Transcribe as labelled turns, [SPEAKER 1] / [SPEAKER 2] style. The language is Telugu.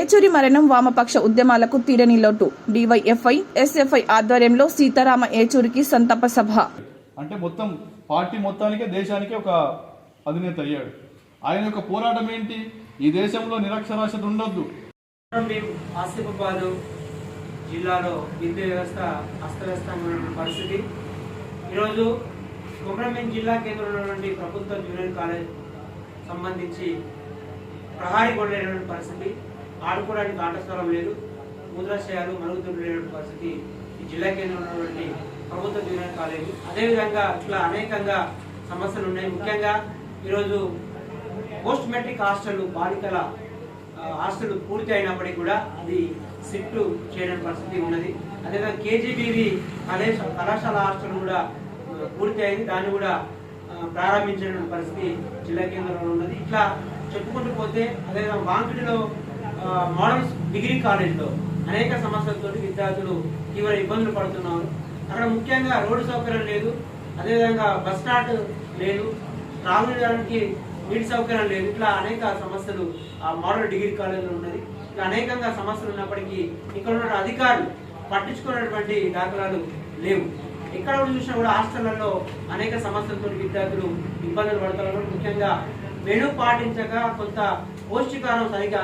[SPEAKER 1] ఏచూరి మరణం వామపక్ష ఉద్యమాలకు తీరని లోటు డివైఎఫ్ఐ ఎస్ఎఫ్ఐ ఆధ్వర్యంలో సీతారామ ఏచూరికి సంతాప సభ.
[SPEAKER 2] అంటే మొత్తం పార్టీ మొత్తానికే దేశానికే ఒక అధినేత అయ్యాడు. ఆయన యొక్క పోరాటం ఏంటి? ఈ దేశంలో నిరక్షరాస్యత ఉండొద్దు.
[SPEAKER 3] ఆసిఫాబాద్ జిల్లాలో విద్యుత్ వ్యవస్థ అస్తవ్యస్తంగా ఉన్న పరిస్థితి. ఈరోజు కుమ్రంభీం జిల్లా కేంద్రంలో ఉన్నటువంటి ప్రభుత్వ జూనియర్ కాలేజ్ సంబంధించి ప్రహారీ గొడవ లేనటువంటి పరిస్థితి. ఆడుకోవడానికి ఆట స్థలం లేదు. ముద్రాశయాలు మరుగుదొడ్లు పరిస్థితి ఈ జిల్లా కేంద్రంలో ఉన్నటువంటి ప్రభుత్వ జూనియర్ కాలేజ్. అదేవిధంగా ఇట్లా అనేకంగా సమస్యలు ఉన్నాయి. ముఖ్యంగా ఈరోజు పోస్ట్ మెట్రిక్ హాస్టల్ బాలికల ఆ, హాస్టల్ పూర్తి అయినప్పటికీ కూడా అది షిఫ్ట్ చేయడం పరిస్థితి ఉన్నది. అదేవిధంగా కేజీబీవి కళాశ కళాశాల హాస్టల్ కూడా పూర్తి అయింది. దాన్ని కూడా ప్రారంభించిన పరిస్థితి జిల్లా కేంద్రంలో ఉన్నది. ఇట్లా చెప్పుకుంటూ పోతే అదేవిధంగా వాంకిడిలో మోడల్స్ డిగ్రీ కాలేజ్లో అనేక సమస్యలతో విద్యార్థులు తీవ్ర ఇబ్బందులు పడుతున్నారు. అక్కడ ముఖ్యంగా రోడ్డు సౌకర్యం లేదు అదేవిధంగా బస్ స్టాండ్ లేదు త్రాగునీడానికి నీటి సౌకర్యం లేదు. ఇట్లా అనేక సమస్యలు ఆ మోడల్ డిగ్రీ కాలేజీలో ఉన్నది. ఇట్లా అనేకంగా సమస్యలు ఉన్నప్పటికీ ఇక్కడ ఉన్న అధికారులు పట్టించుకున్నటువంటి దాఖలాలు లేవు. ఎక్కడ కూడా చూసినా కూడా హాస్టళ్ళలో అనేక సమస్యలతో విద్యార్థులు ఇబ్బందులు పడుతున్నారు ముఖ్యంగా మెను పాటించక కొంత పౌష్టికారం సరిగా